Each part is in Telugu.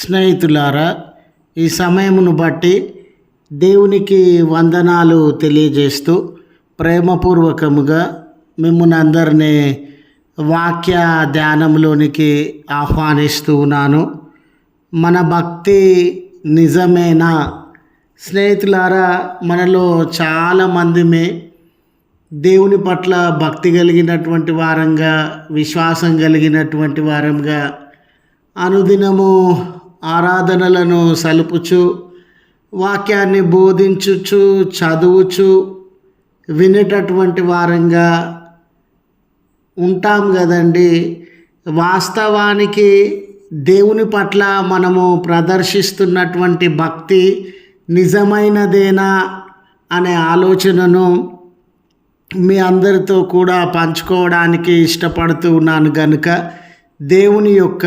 స్నేహితులారా ఈ సమయమును బట్టి దేవునికి వందనాలు తెలియజేస్తూ ప్రేమపూర్వకముగా మిమ్మల్ని అందరినీ వాక్య ధ్యానంలోనికి ఆహ్వానిస్తూ ఉన్నాను. మన భక్తి నిజమేనా? స్నేహితులారా మనలో చాలామందిమే దేవుని పట్ల భక్తి కలిగినటువంటి వారంగా విశ్వాసం కలిగినటువంటి వారంగా అనుదినము ఆరాధనలను సలుపుచు వాక్యాన్ని బోధించుచు చదువుచు వినేటటువంటి వారంగా ఉంటాం కదండి. వాస్తవానికి దేవుని పట్ల మనము ప్రదర్శిస్తున్నటువంటి భక్తి నిజమైనదేనా అనే ఆలోచనను మీ అందరితో కూడా పంచుకోవడానికి ఇష్టపడుతూ ఉన్నాను కనుక దేవుని యొక్క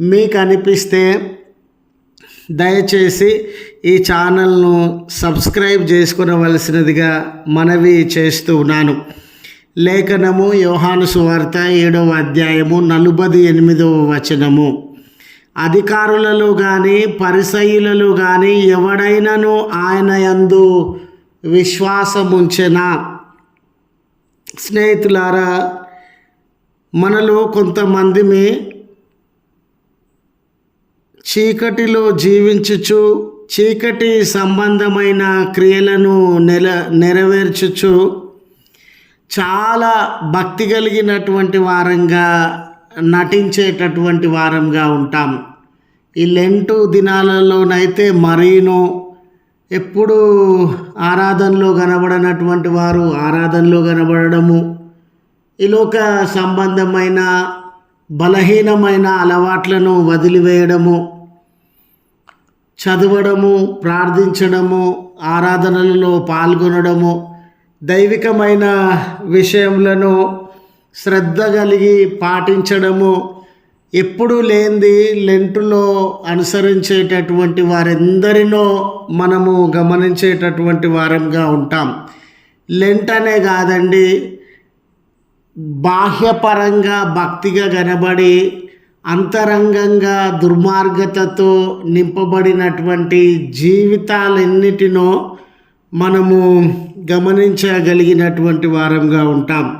మీకు అనిపిస్తే దయచేసి ఈ ఛానల్ను సబ్స్క్రైబ్ చేసుకునవలసినదిగా మనవి చేస్తూ ఉన్నాను. లేఖనము యోహాను సువార్త ఏడవ అధ్యాయము నలుబది ఎనిమిదవ వచనము. అధికారులలో కానీ పరిసయులలో కానీ ఎవడైనను ఆయన యందు విశ్వాసముంచెనా? స్నేహితులారా మనలో కొంతమందిమి చీకటిలో జీవించుచు చీకటి సంబంధమైన క్రియలను నెల నెరవేర్చుచు చాలా భక్తి కలిగినటువంటి వారంగా నటించేటటువంటి వారంగా ఉంటాం. ఈ లెంటు దినాలలోనైతే మరీను ఎప్పుడు ఆరాధనలో కనబడనటువంటి వారు ఆరాధనలో కనబడడము. ఈ సంబంధమైన బలహీనమైన అలవాట్లను వదిలివేయడము. చదవడము ప్రార్థించడము ఆరాధనలలో పాల్గొనడము దైవికమైన విషయములను శ్రద్ధ కలిగి పాటించడము ఎప్పుడు లేనిది లెంటులో అనుసరించేటటువంటి వారెందరినో మనము గమనించేటటువంటి వారంగా ఉంటాం. లెంట్ అనే కాదండి బాహ్యపరంగా భక్తిగా కనబడి అంతరంగంగా దుర్మార్గతతో నింపబడినటువంటి జీవితాలన్నిటినో మనము గమనించగలిగినటువంటి వారంగా ఉంటాం.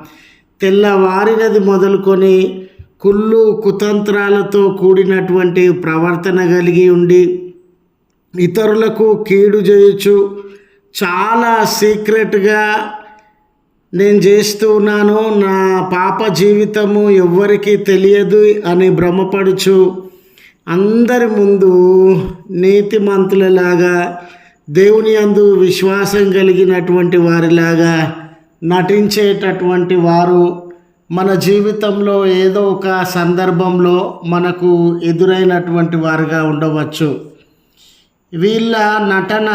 తెల్లవారినది మొదలుకొని కుళ్ళు కుతంత్రాలతో కూడినటువంటి ప్రవర్తన కలిగి ఉండి ఇతరులకు కీడు చేయొచ్చు చాలా సీక్రెట్గా నేను చేస్తూ ఉన్నాను నా పాప జీవితము ఎవ్వరికీ తెలియదు అని భ్రమపడుచు అందరి ముందు నీతిమంతులలాగా దేవుని అందు విశ్వాసం కలిగినటువంటి వారిలాగా నటించేటటువంటి వారు మన జీవితంలో ఏదో ఒక సందర్భంలో మనకు ఎదురైనటువంటి వారుగా ఉండవచ్చు. వీళ్ళ నటన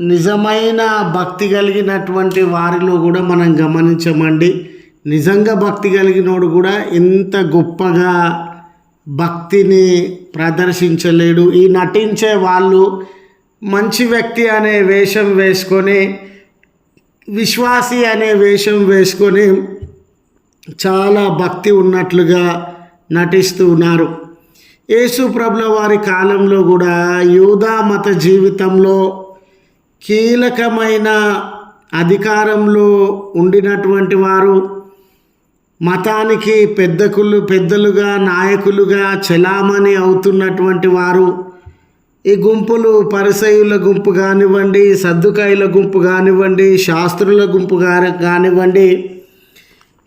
నిజమైన భక్తి కలిగినటువంటి వారిలో కూడా మనం గమనించమండి. నిజంగా భక్తి కలిగినోడు కూడా ఇంత గొప్పగా భక్తిని ప్రదర్శించలేడు. ఈ నటించే వాళ్ళు మంచి వ్యక్తి అనే వేషం వేసుకొని విశ్వాసి అనే వేషం వేసుకొని చాలా భక్తి ఉన్నట్లుగా నటిస్తూ ఉన్నారు. యేసు ప్రభుల వారి కాలంలో కూడా యూదా మత జీవితంలో కీలకమైన అధికారంలో ఉండినటువంటి వారు మతానికి పెద్దకులు పెద్దలుగా నాయకులుగా చలామణి అవుతున్నటువంటి వారు ఈ గుంపులు పరిసయుల గుంపు కానివ్వండి సర్దుకాయల గుంపు కానివ్వండి శాస్త్రుల గుంపు కానివ్వండి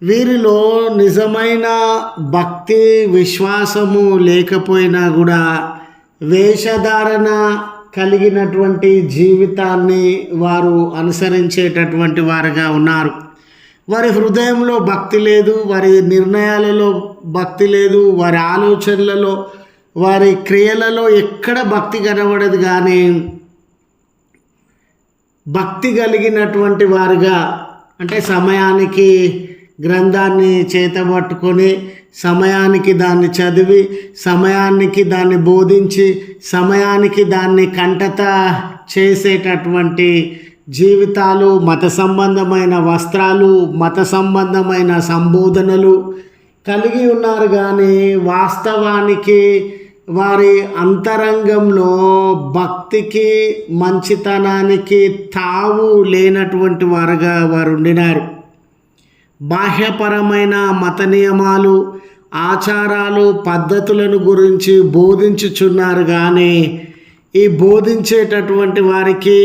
వీరిలో నిజమైన భక్తి విశ్వాసము లేకపోయినా కూడా వేషధారణ కలిగినటువంటి జీవితాన్ని వారు అనుసరించేటటువంటి వారుగా ఉన్నారు. వారి హృదయంలో భక్తి లేదు వారి నిర్ణయాలలో భక్తి లేదు వారి ఆలోచనలలో వారి క్రియలలో ఎక్కడ భక్తి కనబడదు కానీ భక్తి కలిగినటువంటి వారుగా అంటే సమయానికి గ్రంథాన్ని చేతబట్టుకొని సమయానికి దాన్ని చదివి సమయానికి దాన్ని బోధించి సమయానికి దాన్ని కంటత చేసేటటువంటి జీవితాలు మత సంబంధమైన వస్త్రాలు మత సంబంధమైన సంబోధనలు కలిగి ఉన్నారు కానీ వాస్తవానికి వారి అంతరంగంలో భక్తికి మంచితనానికి తావు లేనటువంటి వారుగా వారు ఉండినారు. బాహ్యపరమైన మత నియమాలు ఆచారాలు పద్ధతులను గురించి బోధించుచున్నారు కానీ ఈ బోధించేటటువంటి వారికి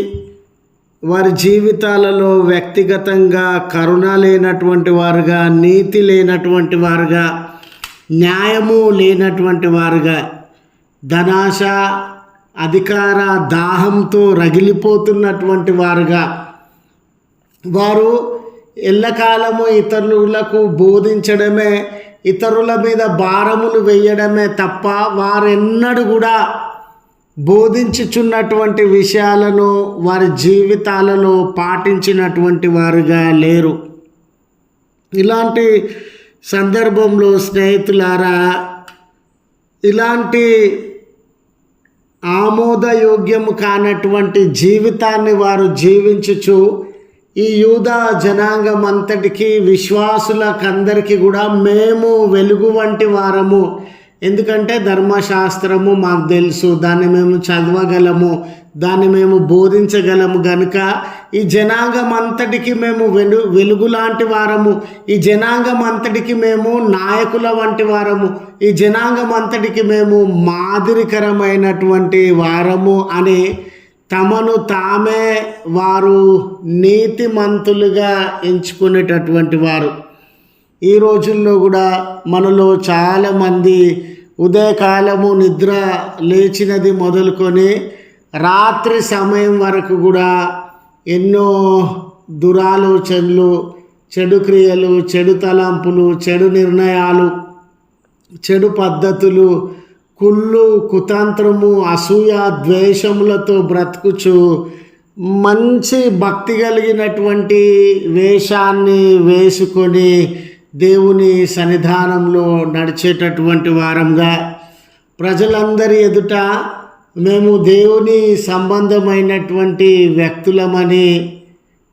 వారి జీవితాలలో వ్యక్తిగతంగా కరుణ లేనటువంటి వారుగా నీతి లేనటువంటి వారుగా న్యాయము లేనటువంటి వారుగా ధనాశ అధికార దాహంతో రగిలిపోతున్నటువంటి వారుగా వారు ఎల్లకాలము ఇతరులకు బోధించడమే ఇతరుల మీద భారములు వేయడమే తప్ప వారెన్నడూ కూడా బోధించుచున్నటువంటి విషయాలను వారి జీవితాలలో పాటించినటువంటి వారుగా లేరు. ఇలాంటి సందర్భంలో స్నేహితులారా ఇలాంటి ఆమోదయోగ్యము కానటువంటి జీవితాన్ని వారు జీవించుచు ఈ యూదా జనాంగం అంతటికి విశ్వాసులకందరికీ కూడా మేము వెలుగు వంటి వారము. ఎందుకంటే ధర్మశాస్త్రము మాకు తెలుసు దాన్ని మేము చదవగలము దాన్ని మేము బోధించగలము గనుక ఈ జనాంగం అంతటికి మేము వెలు వెలుగు లాంటి వారము ఈ జనాంగం అంతటికి మేము నాయకుల వంటి వారము ఈ జనాంగం అంతటికి మేము మాదిరికరమైనటువంటి వారము అనే తమను తామే వారు నీతిమంతులుగా ఎంచుకునేటటువంటి వారు. ఈ రోజుల్లో కూడా మనలో చాలామంది ఉదయకాలము నిద్ర లేచినది మొదలుకొని రాత్రి సమయం వరకు కూడా ఎన్నో దురాలోచనలు చెడు క్రియలు చెడు తలంపులు చెడు నిర్ణయాలు చెడు పద్ధతులు కుళ్ళు కుతంత్రము అసూయ ద్వేషములతో బ్రతుకుచు. మంచి భక్తి కలిగినటువంటి వేషాన్ని వేసుకొని దేవుని సన్నిధానంలో నడిచేటటువంటి వారంగా ప్రజలందరి ఎదుట మేము దేవుని సంబంధమైనటువంటి వ్యక్తులమని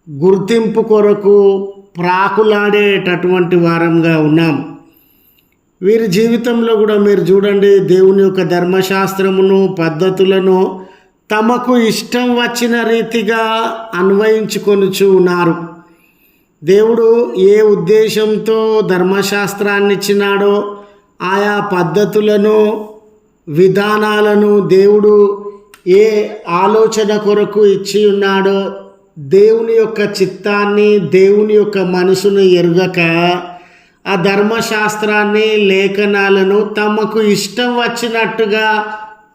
గుర్తింపు కొరకు ప్రాకులాడేటటువంటి వారంగా ఉన్నాం. వీరి జీవితంలో కూడా మీరు చూడండి దేవుని యొక్క ధర్మశాస్త్రమును పద్ధతులను తమకు ఇష్టం వచ్చిన రీతిగా అన్వయించుకొనుచు ఉన్నారు. దేవుడు ఏ ఉద్దేశంతో ధర్మశాస్త్రాన్ని ఇచ్చినాడో ఆయా పద్ధతులను విధానాలను దేవుడు ఏ ఆలోచన కొరకు ఇచ్చి ఉన్నాడో దేవుని యొక్క చిత్తాన్ని దేవుని యొక్క మనసును ఎరుగక ఆ ధర్మశాస్త్రాన్ని లేఖనాలను తమకు ఇష్టం వచ్చినట్టుగా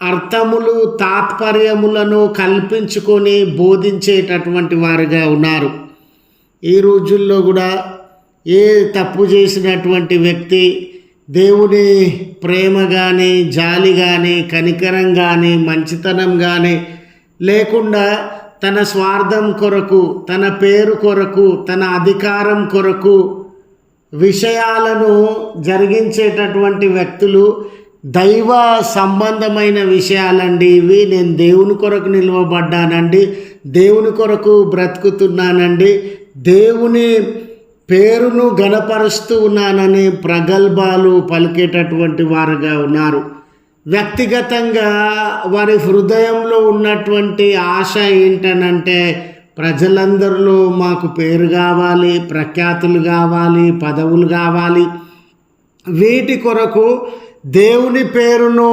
అర్థములు తాత్పర్యములను కల్పించుకొని బోధించేటటువంటి వారుగా ఉన్నారు. ఈ రోజుల్లో కూడా ఏ తప్పు చేసినటువంటి వ్యక్తి దేవుని ప్రేమ కానీ జాలి కానీ కనికరం కానీ మంచితనం కానీ లేకుండా తన స్వార్థం కొరకు తన పేరు కొరకు తన అధికారం కొరకు విషయాలను జరిగించేటటువంటి వ్యక్తులు దైవ సంబంధమైన విషయాలండి. ఇవి నేను దేవుని కొరకు నిలవబడ్డానండి. దేవుని కొరకు బ్రతుకుతున్నానండి. దేవుని పేరును గణపరుస్తూ ఉన్నానని ప్రగల్భాలు పలికేటటువంటి వారుగా ఉన్నారు. వ్యక్తిగతంగా వారి హృదయంలో ఉన్నటువంటి ఆశ ఏంటనంటే ప్రజలందరిలో మాకు పేరు కావాలి ప్రఖ్యాతులు కావాలి పదవులు కావాలి. వీటి కొరకు దేవుని పేరును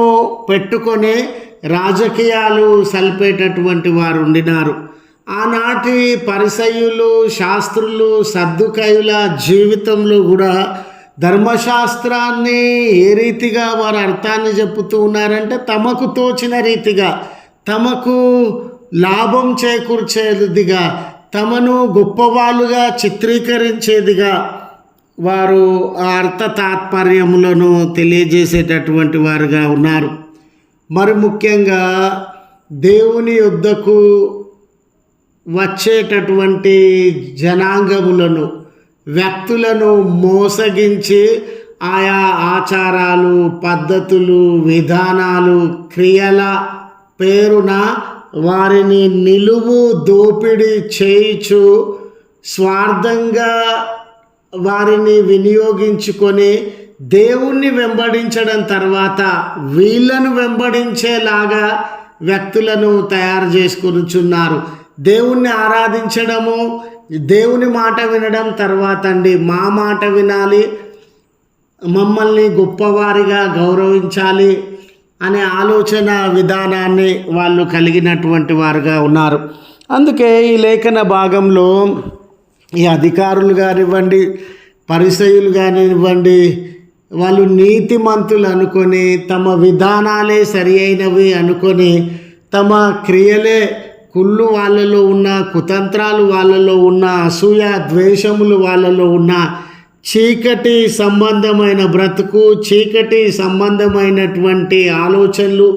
పెట్టుకొని రాజకీయాలు సల్పేటటువంటి వారు ఉండినారు. ఆనాటి పరిసయులు శాస్త్రులు సర్దుకయుల జీవితంలో కూడా ధర్మశాస్త్రాన్ని ఏ రీతిగా వారు అర్థాన్ని చెప్పుతూ ఉన్నారంటే తమకు తోచిన రీతిగా తమకు లాభం చేకూర్చేదిగా తమను గొప్పవాళ్ళుగా చిత్రీకరించేదిగా వారు ఆ అర్థ తాత్పర్యములను తెలియజేసేటటువంటి వారుగా ఉన్నారు. మరి ముఖ్యంగా దేవుని యుద్ధకు వచ్చేటటువంటి జనాంగములను వ్యక్తులను మోసగించి ఆయా ఆచారాలు పద్ధతులు విధానాలు క్రియల పేరున వారిని నిలువు దోపిడీ చేయిచు స్వార్థంగా వారిని వినియోగించుకొని దేవుణ్ణి వెంబడించడం తర్వాత వీళ్ళను వెంబడించేలాగా వ్యక్తులను తయారు చేసుకొనిచున్నారు. దేవుణ్ణి ఆరాధించడము దేవుని మాట వినడం తర్వాత అండి మా మాట వినాలి మమ్మల్ని గొప్పవారిగా గౌరవించాలి. అనే ఆలోచన విధానాన్ని వాళ్ళు కలిగినటువంటి వారుగా ఉన్నారు. అందుకే ఈ లేఖన భాగంలో ఈ అధికారులు కానివ్వండి పరిసయులు కానివ్వండి వాళ్ళు నీతిమంతులు అనుకొని తమ విధానాలే సరి అయినవి అనుకొని తమ క్రియలే కుళ్ళు వాళ్ళలో ఉన్న కుతంత్రాలు వాళ్ళలో ఉన్న అసూయ ద్వేషములు వాళ్ళలో ఉన్న చీకటి సంబంధమైన బ్రతుకు చీకటి సంబంధమైనటువంటి ఆలోచనలు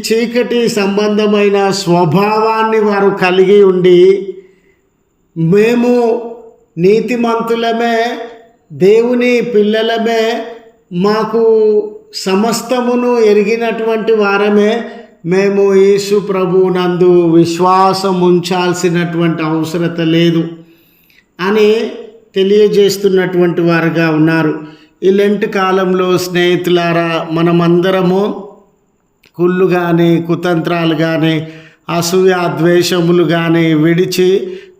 చీకటి సంబంధమైన స్వభావాన్ని వారు కలిగి ఉండి మేము నీతిమంతులమే దేవుని పిల్లలమే మాకు సమస్తమును ఎరిగినటువంటి వారమే మేము యేసు ప్రభునందు విశ్వాసం ఉంచాల్సినటువంటి అవసరత లేదు అని తెలియజేస్తున్నటువంటి వారుగా ఉన్నారు. ఈ లెంట్ కాలంలో స్నేహితులారా మనమందరము కుళ్ళు కానీ కుతంత్రాలు కానీ అసూయ ద్వేషములు కానీ విడిచి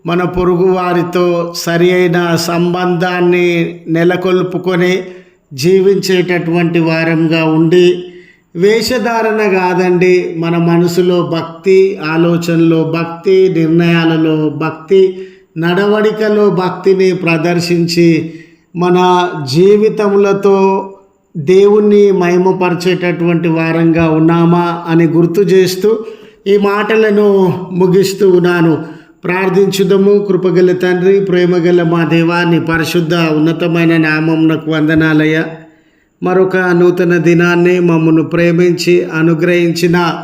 మన పొరుగు వారితో సరి అయిన సంబంధాన్ని నెలకొల్పుకొని జీవించేటటువంటి వారంగా ఉండి వేషధారణ కాదండి మన మనసులో భక్తి ఆలోచనలో భక్తి నిర్ణయాలలో భక్తి నడవడికలో భక్తిని ప్రదర్శించి మన జీవితములతో దేవుణ్ణి మహిమపరిచేటటువంటి వారంగా ఉన్నామా అని గుర్తు చేస్తూ ఈ మాటలను ముగిస్తూ ఉన్నాను. ప్రార్థించుదము. కృపగల తండ్రి ప్రేమగల మా దేవాన్ని పరిశుద్ధ ఉన్నతమైన నామంనకు వందనాలయ మరొక నూతన దినాన్ని మమ్మను ప్రేమించి అనుగ్రహించిన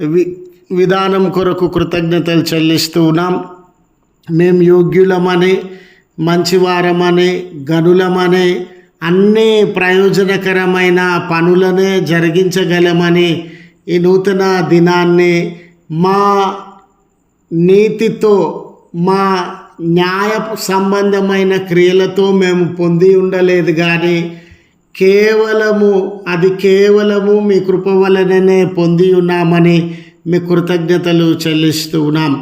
వి విధానం కొరకు కృతజ్ఞతలు చెల్లిస్తూ ఉన్నాం. మేము యోగ్యులమని మంచివారమని గనులమని అన్ని ప్రయోజనకరమైన పనులనే జరిగించగలమని ఈ నూతన దినాన్ని మా నీతితో మా న్యాయ సంబంధమైన క్రియలతో మేము పొంది ఉండలేదు కానీ కేవలము అది కేవలము మీ కృప వలననే పొంది ఉన్నామని మీ కృతజ్ఞతలు చెల్లిస్తూ ఉన్నాం.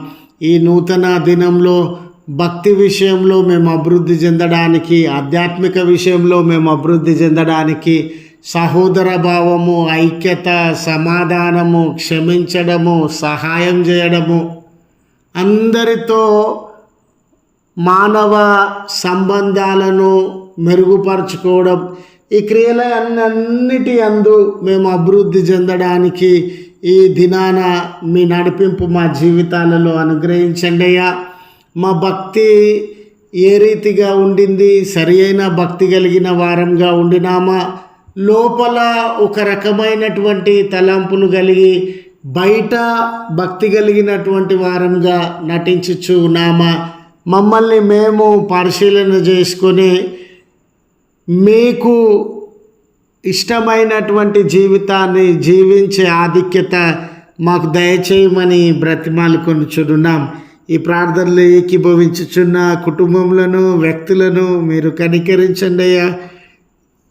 ఈ నూతన దినంలో భక్తి విషయంలో మేము అభివృద్ధి చెందడానికి ఆధ్యాత్మిక విషయంలో మేము అభివృద్ధి చెందడానికి సహోదర భావము ఐక్యత సమాధానము క్షమించడము సహాయం చేయడము అందరితో మానవ సంబంధాలను మెరుగుపరచుకోవడం ఈ క్రియలన్నిటి అందు మేము అభివృద్ధి చెందడానికి ఈ దినాన మీ నడిపింపు మా జీవితాలలో అనుగ్రహించండి అయ్యా. మా భక్తి ఏ రీతిగా ఉండింది? సరి అయిన భక్తి కలిగిన వారంగా ఉండినామా? లోపల ఒక రకమైనటువంటి తలంపులు కలిగి బయట భక్తి కలిగినటువంటి వారంగా నటించుచు ఉన్నామా? మమ్మల్ని మేము పరిశీలన చేసుకొని మీకు ఇష్టమైనటువంటి జీవితాన్ని జీవించే ఆధిక్యత మాకు దయచేయమని బ్రతిమాలు కొనుచున్నాం. ఈ ప్రార్థనలు ఏకీభవించుచున్న కుటుంబంలోను వ్యక్తులను మీరు కనికరించండి అయ్యా.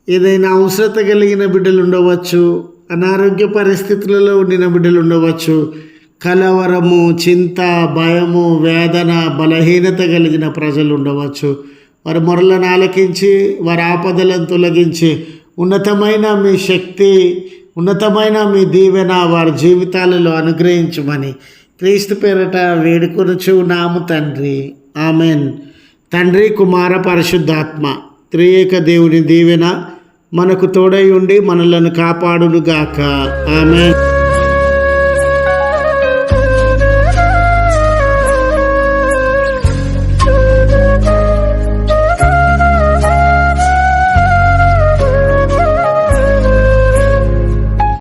ఏదైనా అవసరత కలిగిన బిడ్డలు ఉండవచ్చు అనారోగ్య పరిస్థితులలో ఉండిన బిడ్డలు ఉండవచ్చు. కలవరము చింత భయము వేదన బలహీనత కలిగిన ప్రజలు ఉండవచ్చు. వారి మొరలను ఆలకించి వారి ఆపదలను తొలగించి ఉన్నతమైన మీ శక్తి ఉన్నతమైన మీ దీవెన వారి జీవితాలలో అనుగ్రహించమని క్రీస్తు పేరట వేడుకొనుచు నాము తండ్రి. ఆమెన్. తండ్రి కుమార పరిశుద్ధాత్మ త్రియేక దేవుని దీవెన మనకు తోడై ఉండి మనలను కాపాడునుగాక. ఆమెన్.